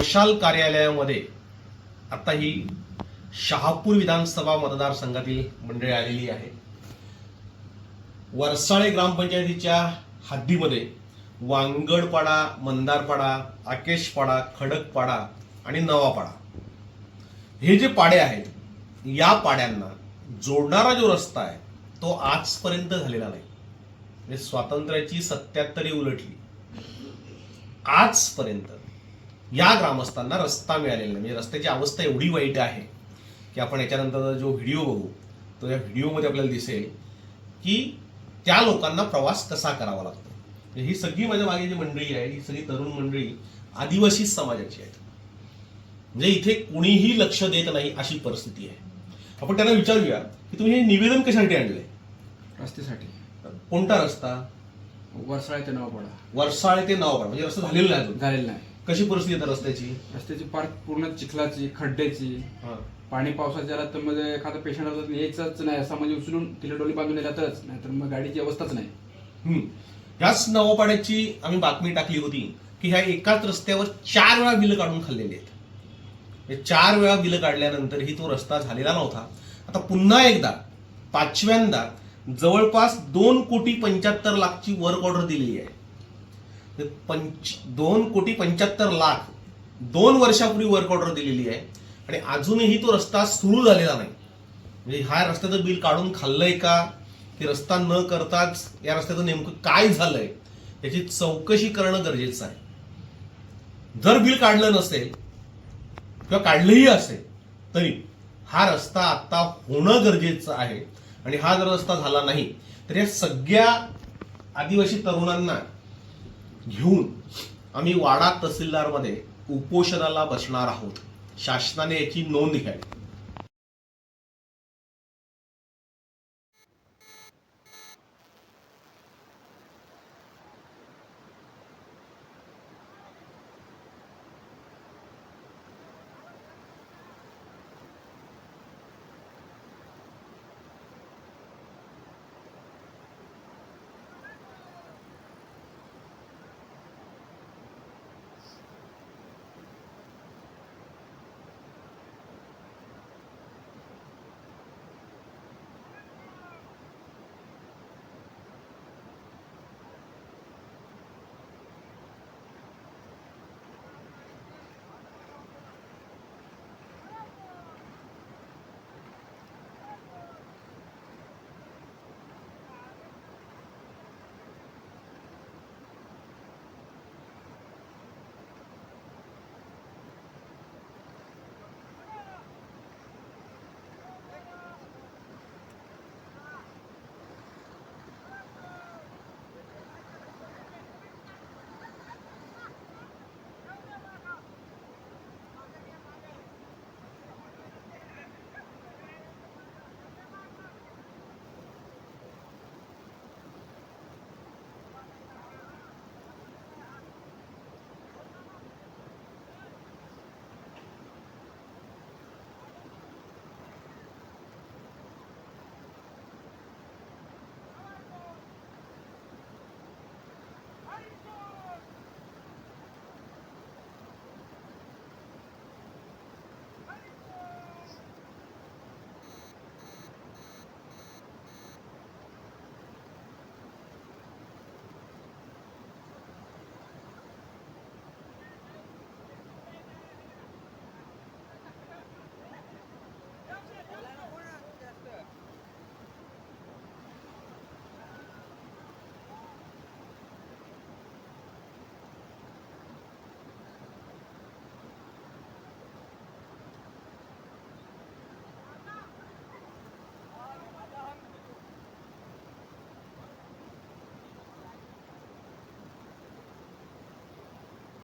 मशाल कार्यालयामध्ये आता ही शहापूर विधानसभा मतदारसंघातील मंडळी आलेली आहे. वरसाळे ग्रामपंचायतीच्या हद्दीमध्ये वांगडपाडा मंदारपाडा आकेशपाडा खडकपाडा आणि नवापाडा. हे जे पाडे आहेत या पाड्यांना जोडणारा जो रस्ता आहे तो आजपर्यंत झालेला नाही. म्हणजे स्वातंत्र्याची सत्याहत्तरी उलटली. आजपर्यंत या ग्रामस्थांना रस्ता मिळालेला नाही. म्हणजे रस्त्याची अवस्था एवढी वाईट आहे की आपण याच्यानंतर जो व्हिडिओ बघू तो या व्हिडिओमध्ये आपल्याला दिसेल की त्या लोकांना प्रवास कसा करावा लागतो. म्हणजे ही सगळी माझ्या मागे जी मंडळी आहे ही सगळी तरुण मंडळी आदिवासी समाजाची आहेत. म्हणजे इथे कुणीही लक्ष देत नाही अशी परिस्थिती आहे. आपण त्यांना विचारूया की तुम्ही हे निवेदन कशासाठी आणलंय? रस्त्यासाठी. कोणता रस्ता? वरसाळे ते नवापाडा वरसाळे ते नावपाडा म्हणजे रस्ता झालेला अजून. झालेलं नाही. कशी परिस्थिती आहे रस्त्याची? रस्त्याची पार पूर्ण चिखलाची खड्ड्याची. पाणी पावसाच्या मध्ये एखादा पेशंट असत यायचंच नाही. असं म्हणजे उचलून तिला डोली बांधून येतातच. नाहीतर मग गाडीची अवस्थाच नाही. हम्म. ह्याच नवपाड्याची आम्ही बातमी टाकली होती की ह्या एकाच रस्त्यावर चार वेळा बिलं काढून खाल्लेली आहेत. चार वेळा बिलं काढल्यानंतरही तो रस्ता झालेला नव्हता. आता पुन्हा एकदा पाचव्यांदा जवळपास दोन कोटी पंच्याहत्तर लाखची वर्क ऑर्डर दिलेली आहे. पंच दोन कोटी पंच्याहत्तर लाख दोन वर्षापूर्वी वर्क ऑर्डर दिलेली आहे. आणि अजूनही तो रस्ता सुरू झालेला नाही. म्हणजे ह्या रस्त्याचं बिल काढून खाल्लंय का? की रस्ता न करताच या रस्त्याचं नेमकं काय झालंय? याची चौकशी करणं गरजेचं आहे. जर बिल काढलं नसेल किंवा काढलंही असेल तरी हा रस्ता आता होणं गरजेचं आहे. आणि हा जर रस्ता झाला नाही तर या सगळ्या आदिवासी तरुणांना घेऊन आम्ही वाडा तहसीलदारमध्ये उपोषणाला बसणार आहोत. शासनाने याची नोंद घ्यावी.